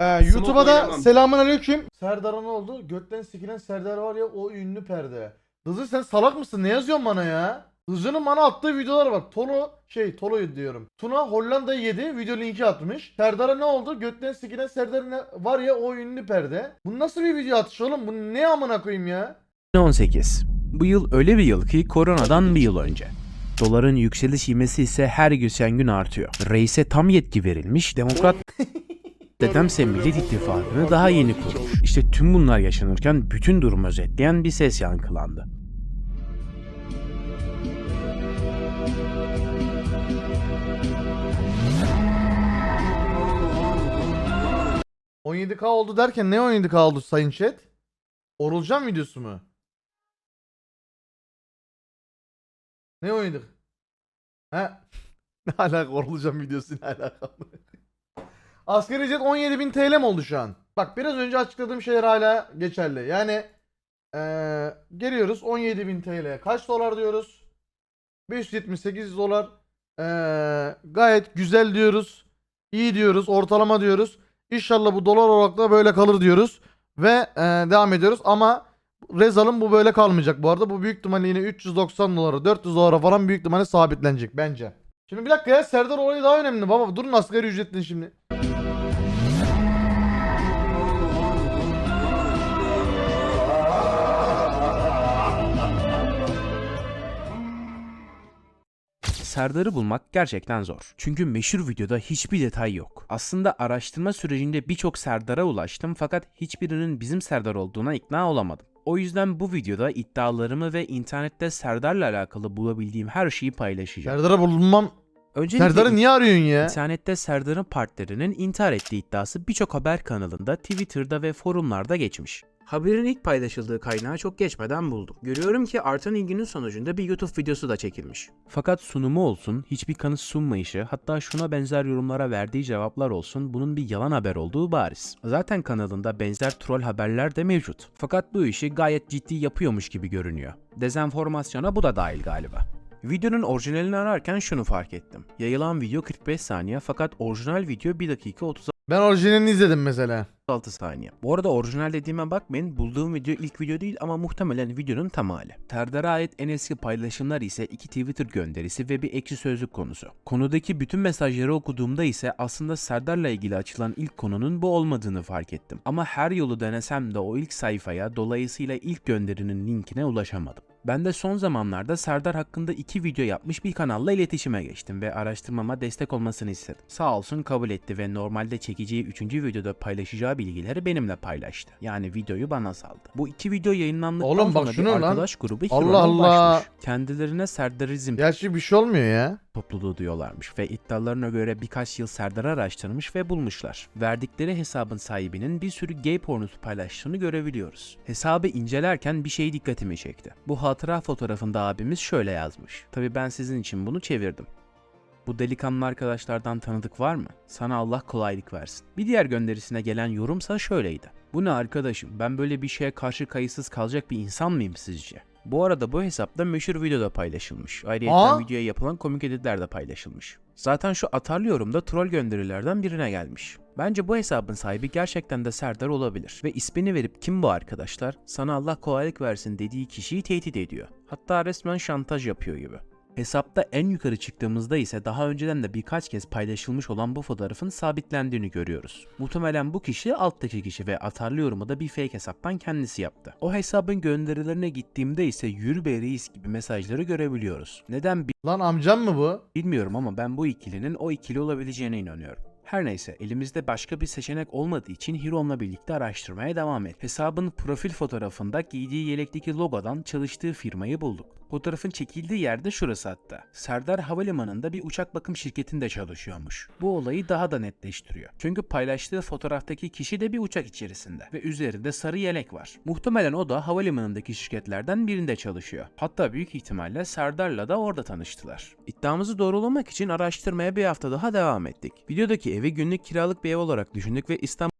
Ee, YouTube'a da oynamam. selamun aleyküm. Serdar'a ne oldu? Götten sikilen Serdar var ya o ünlü perde. Hızlı sen salak mısın? Ne yazıyorsun bana ya? Hızlı'nın bana attığı videolar bak. Tolo şey Tolo'yu diyorum. Tuna Hollanda'yı yedi. Video linki atmış. Serdar'a ne oldu? Götten sikilen Serdar ne- var ya o ünlü perde. Bu nasıl bir video atışı oğlum? Bu ne amına koyayım ya? 2018. Bu yıl öyle bir yıl ki koronadan bir yıl önce. Doların yükseliş ivmesi ise her geçen gün artıyor. Reise tam yetki verilmiş, demokrat dedemse Millet İttifakı'nı daha yeni kurmuş. İşte tüm bunlar yaşanırken bütün durumu özetleyen bir ses yankılandı. Cık. 17K oldu derken ne 17K oldu sayın chat? Orulcan videosu mu? Ne 17? He? ne alaka Orulcan videosu ne alaka? Asgari ücret 17.000 TL mi oldu şu an? Bak biraz önce açıkladığım şeyler hala geçerli. Yani eee geliyoruz 17.000 TL. Kaç dolar diyoruz? 578 dolar. Eee, gayet güzel diyoruz. İyi diyoruz. Ortalama diyoruz. İnşallah bu dolar olarak da böyle kalır diyoruz. Ve eee, devam ediyoruz. Ama Rezal'ın bu böyle kalmayacak bu arada. Bu büyük ihtimalle yine 390 dolara 400 dolara falan büyük ihtimalle sabitlenecek bence. Şimdi bir dakika ya Serdar olayı daha önemli baba. Durun asgari ücretin şimdi. Serdar'ı bulmak gerçekten zor. Çünkü meşhur videoda hiçbir detay yok. Aslında araştırma sürecinde birçok Serdar'a ulaştım fakat hiçbirinin bizim Serdar olduğuna ikna olamadım. O yüzden bu videoda iddialarımı ve internette Serdar'la alakalı bulabildiğim her şeyi paylaşacağım. Serdar'ı bulmam. Öncelikle Serdar'ı niye arıyorsun ya? İnternette Serdar'ın partnerinin intihar ettiği iddiası birçok haber kanalında, Twitter'da ve forumlarda geçmiş. Haberin ilk paylaşıldığı kaynağı çok geçmeden buldum. Görüyorum ki artan ilginin sonucunda bir YouTube videosu da çekilmiş. Fakat sunumu olsun, hiçbir kanıt sunmayışı, hatta şuna benzer yorumlara verdiği cevaplar olsun bunun bir yalan haber olduğu bariz. Zaten kanalında benzer troll haberler de mevcut. Fakat bu işi gayet ciddi yapıyormuş gibi görünüyor. Dezenformasyona bu da dahil galiba. Videonun orijinalini ararken şunu fark ettim. Yayılan video 45 saniye fakat orijinal video 1 dakika Ben orijinalini izledim mesela. 36 saniye. Bu arada orijinal dediğime bakmayın bulduğum video ilk video değil ama muhtemelen videonun tamamı. Serdar'a ait en eski paylaşımlar ise iki Twitter gönderisi ve bir ekşi sözlük konusu. Konudaki bütün mesajları okuduğumda ise aslında Serdar'la ilgili açılan ilk konunun bu olmadığını fark ettim. Ama her yolu denesem de o ilk sayfaya dolayısıyla ilk gönderinin linkine ulaşamadım. Ben de son zamanlarda Serdar hakkında iki video yapmış bir kanalla iletişime geçtim ve araştırmama destek olmasını istedim. Sağ olsun kabul etti ve normalde çekeceği üçüncü videoda paylaşacağı bilgileri benimle paylaştı. Yani videoyu bana saldı. Bu iki video yayınlandıktan Oğlum bak sonra şunu bir lan. arkadaş grubu Allah Hiro'na Allah. ulaşmış. Kendilerine Serdarizm Gerçi bir şey olmuyor ya. Topluluğu diyorlarmış ve iddialarına göre birkaç yıl Serdar'ı araştırmış ve bulmuşlar. Verdikleri hesabın sahibinin bir sürü gay pornosu paylaştığını görebiliyoruz. Hesabı incelerken bir şey dikkatimi çekti. Bu hatıra fotoğrafında abimiz şöyle yazmış. Tabi ben sizin için bunu çevirdim. Bu delikanlı arkadaşlardan tanıdık var mı? Sana Allah kolaylık versin. Bir diğer gönderisine gelen yorumsa şöyleydi. Bu ne arkadaşım ben böyle bir şeye karşı kayıtsız kalacak bir insan mıyım sizce? Bu arada bu hesapta meşhur video da paylaşılmış. Ayrıca videoya yapılan komik editler de paylaşılmış. Zaten şu atarlı yorumda troll gönderilerden birine gelmiş. Bence bu hesabın sahibi gerçekten de Serdar olabilir. Ve ismini verip kim bu arkadaşlar? Sana Allah kolaylık versin dediği kişiyi tehdit ediyor. Hatta resmen şantaj yapıyor gibi. Hesapta en yukarı çıktığımızda ise daha önceden de birkaç kez paylaşılmış olan bu fotoğrafın sabitlendiğini görüyoruz. Muhtemelen bu kişi alttaki kişi ve atarlı yorumu da bir fake hesaptan kendisi yaptı. O hesabın gönderilerine gittiğimde ise yürü be reis gibi mesajları görebiliyoruz. Neden Lan amcam mı bu? Bilmiyorum ama ben bu ikilinin o ikili olabileceğine inanıyorum. Her neyse elimizde başka bir seçenek olmadığı için Hiro'mla birlikte araştırmaya devam et. Hesabın profil fotoğrafında giydiği yelekteki logodan çalıştığı firmayı bulduk. Fotoğrafın çekildiği yerde şurası hatta. Serdar Havalimanı'nda bir uçak bakım şirketinde çalışıyormuş. Bu olayı daha da netleştiriyor. Çünkü paylaştığı fotoğraftaki kişi de bir uçak içerisinde ve üzerinde sarı yelek var. Muhtemelen o da havalimanındaki şirketlerden birinde çalışıyor. Hatta büyük ihtimalle Serdar'la da orada tanıştılar. İddiamızı doğrulamak için araştırmaya bir hafta daha devam ettik. Videodaki evi günlük kiralık bir ev olarak düşündük ve İstanbul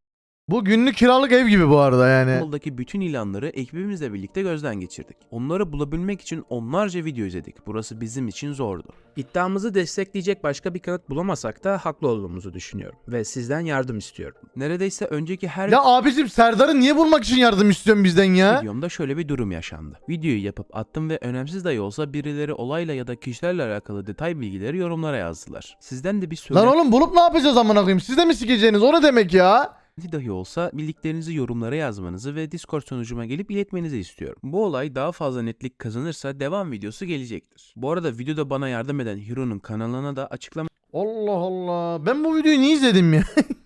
Bu günlük kiralık ev gibi bu arada yani. İstanbul'daki bütün ilanları ekibimizle birlikte gözden geçirdik. Onları bulabilmek için onlarca video izledik. Burası bizim için zordu. İddiamızı destekleyecek başka bir kanıt bulamasak da haklı olduğumuzu düşünüyorum. Ve sizden yardım istiyorum. Neredeyse önceki her Ya abicim Serdar'ı niye bulmak için yardım istiyorsun bizden ya? videomda şöyle bir durum yaşandı. Videoyu yapıp attım ve önemsiz dahi olsa birileri olayla ya da kişilerle alakalı detay bilgileri yorumlara yazdılar. Sizden de bir Lan söylenti oğlum bulup ne yapacağız amına koyayım? Siz de mi sikeceğiniz? O ne demek ya? Dahi olsa bildiklerinizi yorumlara yazmanızı ve Discord sunucuma gelip iletmenizi istiyorum. Bu olay daha fazla netlik kazanırsa devam videosu gelecektir. Bu arada videoda bana yardım eden Hiro'nun kanalına da açıklama Allah Allah. Ben bu videoyu niye izledim ya?